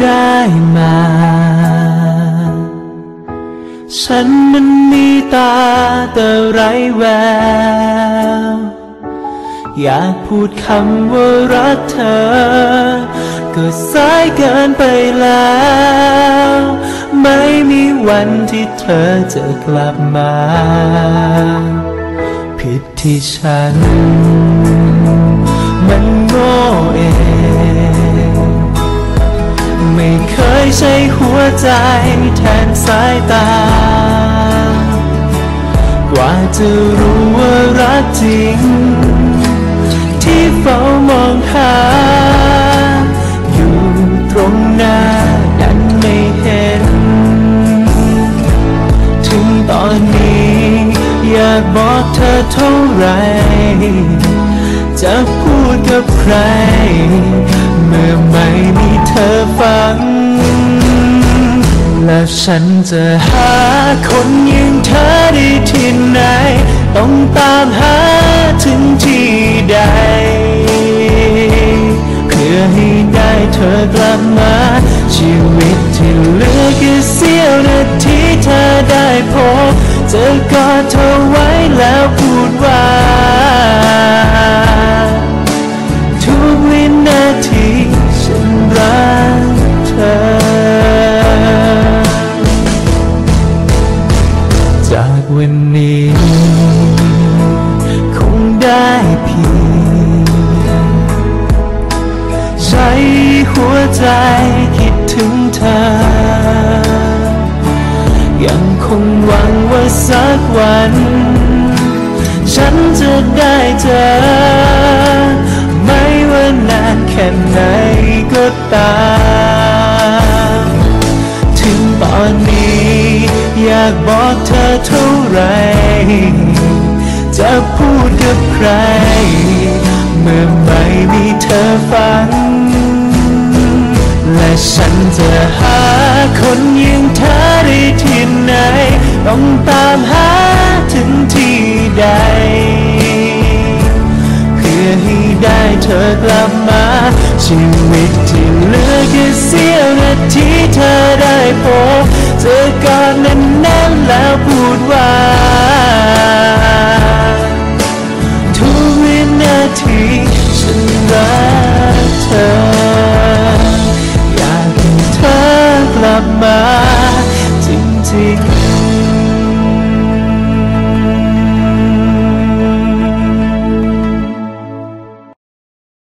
ได้มา ฉันมันมีตาแต่ไร้แวว อยากพูดคำว่ารักเธอ ก็สายเกินไปแล้ว ไม่มีวันที่เธอจะกลับมา ผิดที่ฉัน ใช้หัวใจแทนสายตา กว่าจะรู้ว่ารักจริง ที่เฝ้ามองหา อยู่ตรงหน้าดันไม่เห็น ถึงตอนนี้ อยากบอกเธอเท่าไหรจะพูดกับใคร เมื่อไม่ และฉันจะหาคนอย่างเธอได้ที่ไหน ต้องตามหาถึงที่ใด เพื่อให้ได้เธอกลับมา ชีวิตที่เหลือแค่เสี้ยวนาทีเธอได้พบจอกอดเธอไว้แล้ว ใจคิดถึงเธอ ยังคงหวังว่าสักวัน ฉันจะได้เจอ ไม่ว่านานแค่ไหนก็ตามถึงตอนนี้ อยากบอกเธอเท่าไร จะพูดกับใคร เมื่อไม่มีเธอฟัง และฉันจะหาคนอย่างเธอได้ที่ไหน ต้องตามหาถึงที่ใด เพื่อให้ได้เธอกลับมา ชีวิตที่เหลือแค่เสี้ยวนาทีเธอได้พบเจอกันนั้นแล้วพูดว่า อ